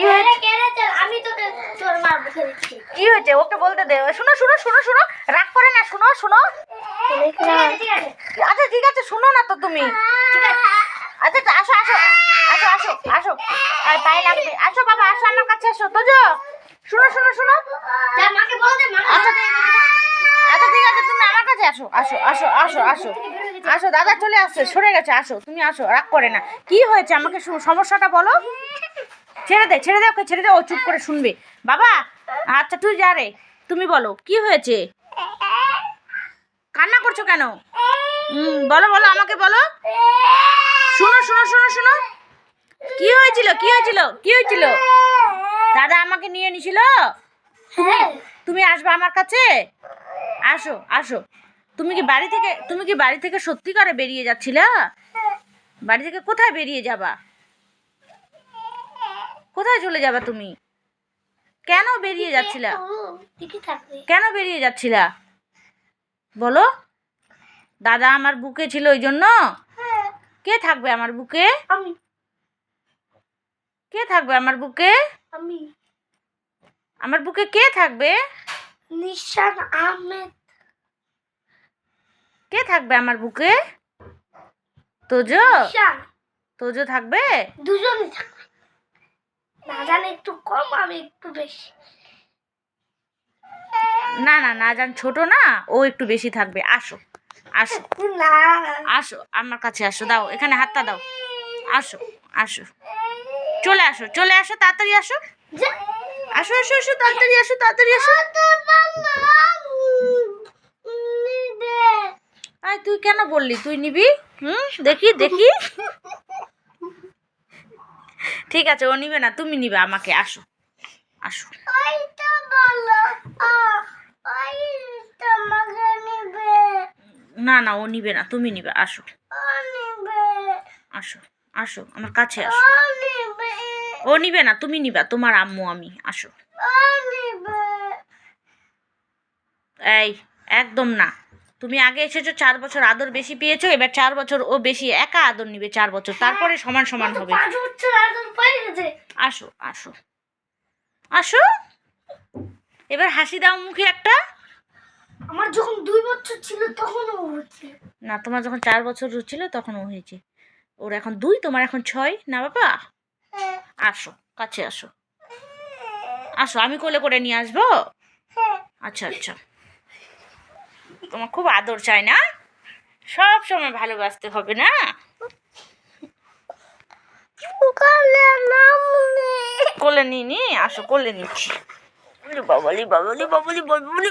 কি হয়েছে? আমি তোকে তোর মার মুখে দিচ্ছি। কি হয়েছে? ওকে বলতে দে। শুনো শুনো শুনো শুনো। রাগ করে না শুনো শুনো। আচ্ছা ঠিক আছে শুনো না তো তুমি। ঠিক আছে। আচ্ছা আচ্ছা, আসো আসো আসো আসো আসো। আর পায়ে লাগবে। আসো বাবা আসো আমার কাছে আসো। তোজো। শুনো শুনো শুনো। মাকে বল দে মা আচ্ছা আচ্ছা ঠিক আছে তুমি আমার কাছে আসো। আসো আসো আসো আসো। আসো দাদা চলে আসছে সরে গেছে। আসো তুমি আসো রাগ করে না। কি হয়েছে? আমাকে শু- সমস্যাটা বলো। ছেড়ে দে ছেড়ে দে ওকে, ছেড়ে দে, ও চুপ করে শুনবে। বাবা আচ্ছা তুই যা রে, তুমি বলো, কি হয়েছে? কান্না করছ কেন? বলো বলো, আমাকে বলো। শুনো শুনো শুনো শুনো। কি হয়েছিল কি হয়েছিল কি হয়েছিল? দাদা আমাকে নিয়ে নিছিল। তুমি আসবে আমার কাছে? আসো আসো। তুমি কি বাড়ি থেকে, তুমি কি বাড়ি থেকে সত্যি করে বেরিয়ে যাচ্ছিলে? বাড়ি থেকে কোথায় বেরিয়ে যাবা? কোথায় চলে যাবা তুমি? কেন বেরিয়ে যাচ্ছিলা? কেন বেরিয়ে যাচ্ছিলা? বলো। দাদা আমার বুকে ছিল ওই জন্য কে থাকবে আমার বুকে? আমি। কে থাকবে আমার বুকে? আমি। আমার বুকে কে থাকবে? নিশান আহমেদ। কে থাকবে আমার বুকে? তোজো? তোজো থাকবে? দুজনই থাকবে। না জানে একটু কম আমি একটু বেশি। না না না জান ছোট না ও একটু বেশি থাকবে। আসো আসো না। আসো আমার কাছে আসো দাও এখানে হাতটা দাও। আসো আসো। চলে আসো চলে আসো তাড়াতাড়ি আসো। আসো আসো আসো তাড়াতাড়ি আসো তাড়াতাড়ি আসো। আয় তুই কেন বললি? তুই নিবি? হুম দেখি দেখি। ঠিক আছে ও নিবে না তুমি নিবে আমাকে আসো। আসো। না না ও নিবে না তুমি নিবে আসো। আসো আসো আমার কাছে আসো। ও নিবে না তুমি নিবা তোমার আম্মু আমি আসো। এই একদম না। তুমি আগে এসেছ চার বছর আদর বেশি পেয়েছ এবার চার বছর ও বেশি একা আদর নিবে চার বছর। তারপরে সমান সমান হবে। আসো আসো। আসো। এবার হাসি দাও মুখে একটা। আমার যখন দুই বছর ছিল তখন ও হচ্ছে। না তোমার যখন চার বছর ছিল তখন ও হয়েছে। ওর এখন দুই তোমার এখন ছয়। না বাবা? আসো কাছে আসো। আসো আমি কোলে করে নিয়ে আসব? আচ্ছা আচ্ছা। তোমার খুব আদর চাই না? সব সময় ভালোবাসতে হবে না? কোলে নিয়ে নি? আসো কোলে নিচ্ছি। বাবলি বাবালি বাবালি বাবালি।